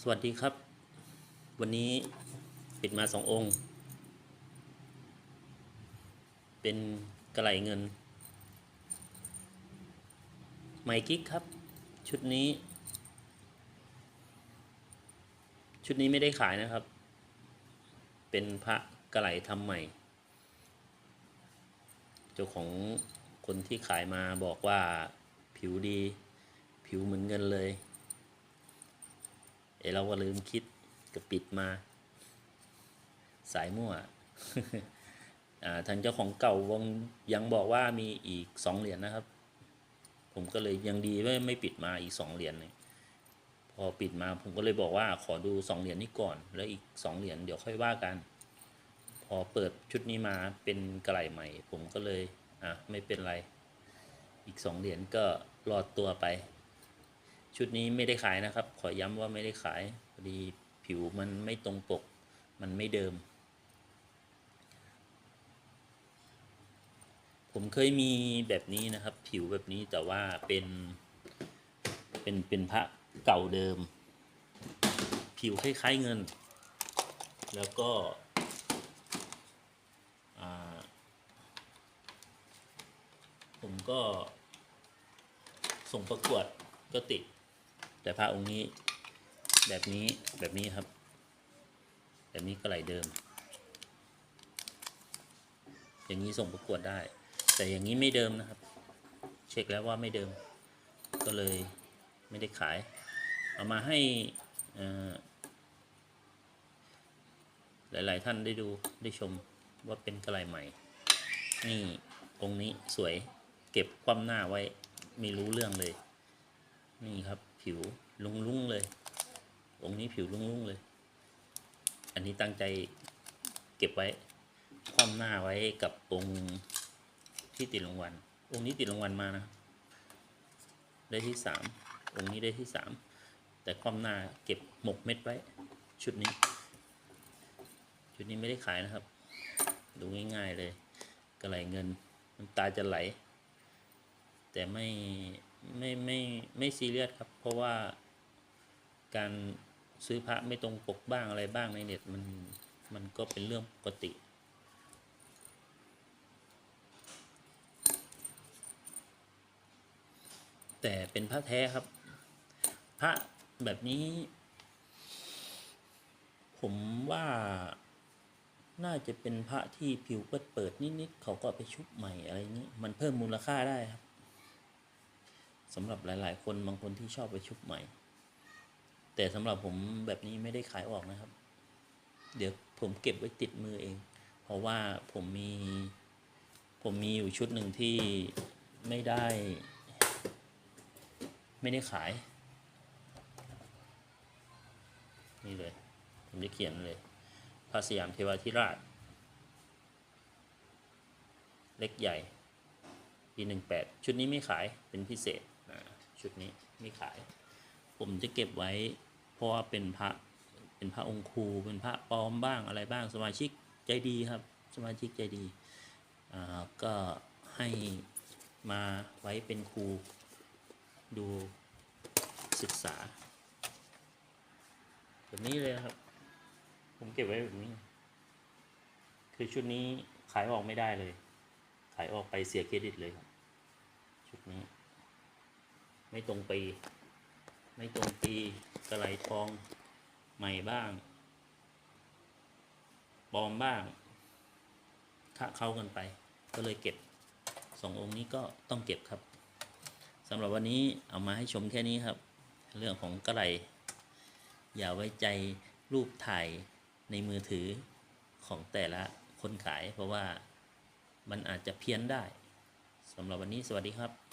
สวัสดีครับ วันนี้ปิดมาสององค์ เป็นกระไหลเงิน ไมกิ๊กครับ ชุดนี้ ชุดนี้ไม่ได้ขายนะครับ เป็นพระกระไหลทำใหม่ เจ้าของคนที่ขายมาบอกว่าผิวดี ผิวเหมือนเงินเลย เอเราก็ลืมคิดก็ปิดมา สายมั่วอ่าทางเจ้าของเก่าวงยังบอกว่ามีอีกสองเหรียญนะครับ ผมก็เลยยังดีไม่ไม่ปิดมาอีกสองเหรียญเลยพอปิดมาผมก็เลยบอกว่าขอดูสองเหรียญนี้ก่อน แล้วอีกสองเหรียญเดี๋ยวค่อยว่ากัน พอเปิดชุดนี้มาเป็นกระไหลใหม่ ผมก็เลยอะไม่เป็นไร อีกสองเหรียญก็รอดตัวไป ชุดนี้ไม่ได้ขายนะครับ ขอย้ำว่าไม่ได้ขายพอดีผิวมันไม่ตรงปก มันไม่เดิม ผมเคยมีแบบนี้นะครับ ผิวแบบนี้แต่ว่าเป็น เป็นเป็นพระเก่าเดิม ผิวคล้ายๆเงิน แล้วก็ผมก็ส่งประกวดก็ติด แต่พระองค์นี้แบบนี้แบบนี้ครับ แบบนี้ก็ไหลเดิม อย่างนี้ส่งประกวดได้ แต่อย่างนี้ไม่เดิมนะครับ เช็คแล้วว่าไม่เดิม ก็เลยไม่ได้ขาย เอามาให้หลาย ๆ ท่านได้ดูได้ชมว่าเป็นกระไหลใหม่ นี่องค์นี้สวยเก็บความหน้าไว้ไม่รู้เรื่องเลย นี่ครับผิวลุงลุงๆเลย องค์นี้ผิวลุงลุงๆเลย อันนี้ตั้งใจเก็บไว้คว่ำหน้าไว้กับองค์ที่ติดรางวัล องค์นี้ติดรางวัลมานะ ได้ที่สามองค์นี้ได้ที่สามแต่คว่ำหน้าเก็บหมกเม็ดไว้ ชุดนี้ ชุดนี้ไม่ได้ขายนะครับ ดูง่ายๆเลยกระไหลเงินน้ำตาจะไหล แต่ไม่ ไม่ไม่ไม่ซีเรียสครับ เพราะว่าการซื้อพระไม่ตรงปกบ้างอะไรบ้างในเน็ตมันมันก็เป็นเรื่องปกติแต่เป็นพระแท้ครับ พระแบบนี้ ผมว่าน่าจะเป็นพระที่ผิวเปิดเปิดนิดๆเขาก็ไปชุบใหม่อะไรนี้มันเพิ่มมูลค่าได้ครับ สำหรับหลาย ๆ คนบางคนที่ชอบไปชุบใหม่ แต่สำหรับผมแบบนี้ไม่ได้ขายออกนะครับ เดี๋ยวผมเก็บไว้ติดมือเอง เพราะว่าผมมี ผมมีอยู่ชุดหนึ่งที่ไม่ได้ ไม่ได้ขาย นี่เลย ผมจะเขียนเลยพระสยามเทวาธิราช เล็กใหญ่ปีหนึ่งแปดชุดนี้ไม่ขายเป็นพิเศษ ชุดนี้ไม่ขาย ผมจะเก็บไว้ เพราะว่าเป็นพระเป็นพระองค์ครูเป็นพระปลอมบ้างอะไรบ้างสมาชิกใจดีครับ สมาชิกใจดีอ่าก็ให้มาไว้เป็นครูดูศึกษาแบบนี้เลยครับ ผมเก็บไว้แบบนี้ คือชุดนี้ขายออกไม่ได้เลย ขายออกไปเสียเครดิตเลยครับ ชุดนี้ ไม่ตรงปี ไม่ตรงปีกระไหลทองใหม่บ้างปลอมบ้างคะเข้ากันไป ก็เลยเก็บสององค์นี้ก็ต้องเก็บครับสำหรับวันนี้เอามาให้ชมแค่นี้ครับ เรื่องของกระไหลอย่าไว้ใจรูปถ่ายในมือถือของแต่ละคนขาย เพราะว่ามันอาจจะเพี้ยนได้สำหรับวันนี้สวัสดีครับ